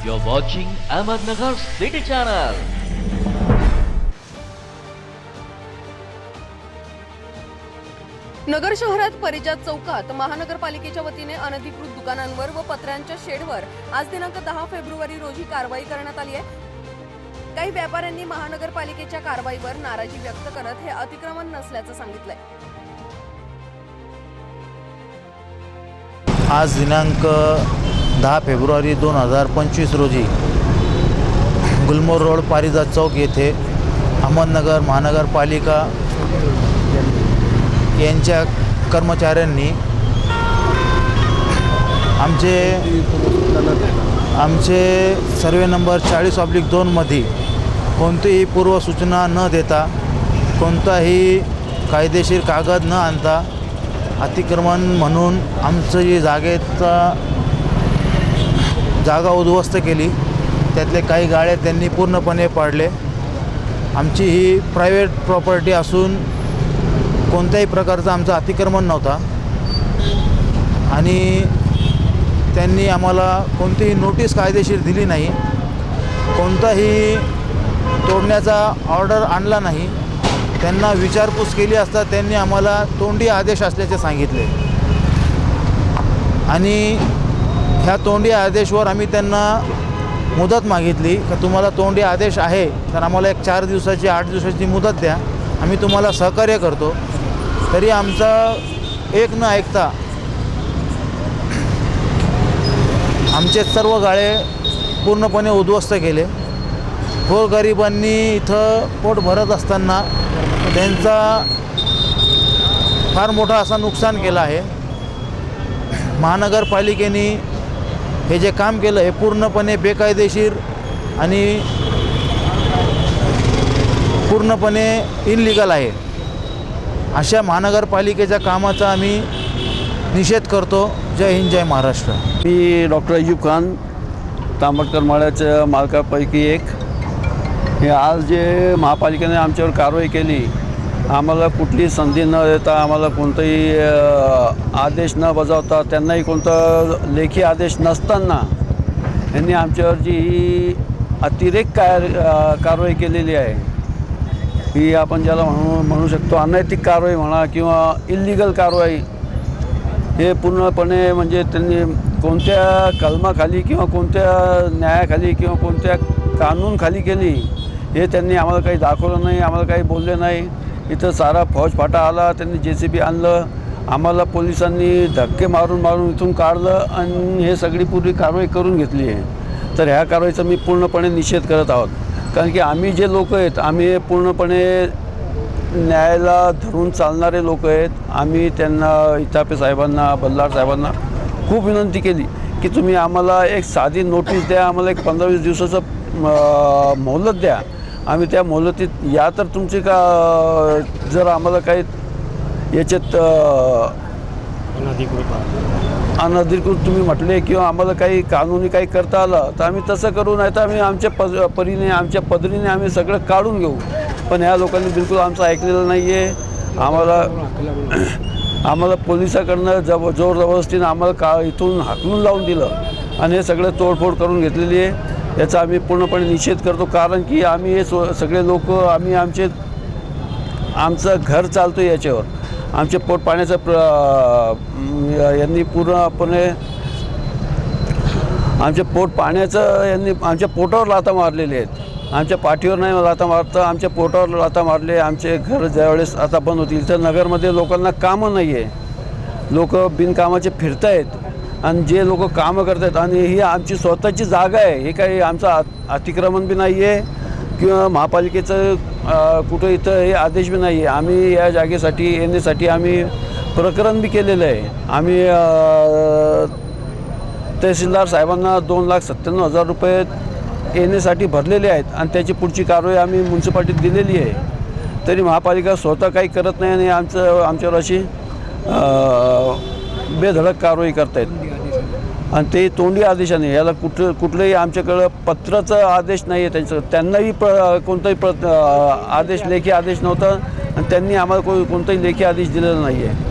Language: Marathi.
You're watching Ahmednagar City Channel. नगर शहरात परिजात चौकात महानगरपालिकेच्या वतीने अनधिकृत दुकानांवर व पत्र्यांच्या शेडवर आज दिनांक दहा फेब्रुवारी रोजी कारवाई करण्यात आली आहे काही व्यापाऱ्यांनी महानगरपालिकेच्या कारवाईवर नाराजी व्यक्त करत हे अतिक्रमण नसल्याचं सांगितलंय आज दिनांक दहा फेब्रुवारी दोन हजार पंचवीस रोजी गुलमोर रोड पारिजात चौक येथे अहमदनगर महानगरपालिका यांच्या कर्मचाऱ्यांनी आमचे आमचे सर्वे नंबर चाळीस ऑब्लिक दोनमध्ये कोणतीही पूर्वसूचना न देता कोणताही कायदेशीर कागद न आणता अतिक्रमण म्हणून आमचं जी जागेचा जागा उद्ध्वस्त केली. त्यातले काही गाळे त्यांनी पूर्णपणे पाडले. आमची ही प्रायव्हेट प्रॉपर्टी असून कोणत्याही प्रकारचं आमचं अतिक्रमण नव्हता. आणि त्यांनी आम्हाला कोणतीही नोटीस कायदेशीर दिली नाही. कोणताही तोडण्याचा ऑर्डर आणला नाही. त्यांना विचारपूस केली असता त्यांनी आम्हाला तोंडी आदेश असल्याचे सांगितले. आणि ह्या तोंडी आदेशवर आम्ही त्यांना मुदत मागितली. का तुम्हाला तोंडी आदेश आहे तर आम्हाला एक चार दिवसाची आठ दिवसाची मुदत द्या. आम्ही तुम्हाला सहकार्य करतो. तरी आमचा एक न ऐकता आमचे सर्व गाळे पूर्णपणे उद्ध्वस्त केले. गोरगरिबांनी इथं पोट भरत असताना त्यांचा फार मोठा असा नुकसान केलं आहे. महानगरपालिकेने हे जे काम केलं हे पूर्णपणे बेकायदेशीर आणि पूर्णपणे इनलिगल आहे. अशा महानगरपालिकेच्या कामाचा आम्ही निषेध करतो. जय हिंद जय महाराष्ट्र. मी डॉक्टर अय्यूब खान तांबटकर माळ्याच्या मालकापैकी एक. हे आज जे महापालिकेने आमच्यावर कारवाई केली आम्हाला कुठली संधी न देता आम्हाला कोणताही आदेश न बजावता त्यांनाही कोणता लेखी आदेश नसताना यांनी आमच्यावर जी ही अतिरेक काय कारवाई केलेली आहे. ही आपण ज्याला म्हणू म्हणू शकतो अनैतिक कारवाई म्हणा किंवा इल्लिगल कारवाई हे पूर्णपणे म्हणजे त्यांनी कोणत्या कलमाखाली किंवा कोणत्या न्यायाखाली किंवा कोणत्या कानूनखाली केली हे त्यांनी आम्हाला काही दाखवलं नाही आम्हाला काही बोलले नाही. इथं सारा फौजफाटा आला त्यांनी जे सी बी आणलं आम्हाला पोलिसांनी धक्के मारून मारून इथून काढलं आणि हे सगळी पूर्वी कारवाई करून घेतली आहे. तर ह्या कारवाईचा मी पूर्णपणे निषेध करत आहोत. कारण की आम्ही जे लोक आहेत आम्ही पूर्णपणे न्यायाला धरून चालणारे लोक आहेत. आम्ही त्यांना इतापे साहेबांना बल्लार साहेबांना खूप विनंती केली की तुम्ही आम्हाला एक साधी नोटीस द्या आम्हाला एक पंधरा वीस दिवसाचं म, मोहलत द्या. आम्ही त्या मोहलतीत या तर तुमची का जर आम्हाला काही याच्यात अनधिकृत. तुम्ही म्हटले किंवा आम्हाला काही कानूनी काही करता आलं तर आम्ही तसं करू नाही तर आम्ही आमच्या पद परीने आमच्या पदरीने आम्ही सगळं काढून घेऊ. पण ह्या लोकांनी बिलकुल आमचं ऐकलेलं नाही आहे आम्हाला आम्हाला पोलिसाकडनं जब जोर जबरदस्तीनं आम्हाला का इथून हाकलून लावून दिलं. आणि हे सगळं तोडफोड करून घेतलेली आहे. याचा आम्ही पूर्णपणे निषेध करतो कारण की आम्ही हे सो सगळे लोक आम्ही आमचे आमचं घर चालतो याच्यावर. आमचे पोट पाण्याचं प्र यांनी पूर्णपणे आमचे पोट पाण्याचं यांनी आमच्या पोटावर लाथा मारलेले आहेत. आमच्या पाठीवर नाही लाथा मारतं आमच्या पोटावर लाथा मारले आमचे घर ज्यावेळेस आता बंद होतील. तर नगरमध्ये लोकांना कामं नाही आहे लोक बिनकामाचे फिरत आहेत आणि जे लोक कामं करत आहेत आणि ही आमची स्वतःची जागा आहे हे काही आमचं अतिक्रमण बी नाही आहे किंवा महापालिकेचं कुठं इथं हे आदेश बी नाही आहे आम्ही या जागेसाठी येण्यासाठी आम्ही प्रकरण बी केलेलं आहे. आम्ही तहसीलदार साहेबांना दोन लाख सत्त्याण्णव हजार रुपये येण्यासाठी भरलेले आहेत आणि त्याची पुढची कारवाई आम्ही म्युन्सिपाल्टीत दिलेली आहे. तरी महापालिका स्वतः काही करत नाही आणि आमचं आमच्यावर अशी बेधडक कारवाई करतायत. आणि ते तोंडी आदेशाने याला कुठं कुठलंही आमच्याकडं पत्राचा आदेश नाही आहे त्यांचं. त्यांनाही प्र कोणताही प्र आदेश लेखी आदेश नव्हता. आणि त्यांनी आम्हाला को कोणताही लेखी आदेश दिलेला नाही आहे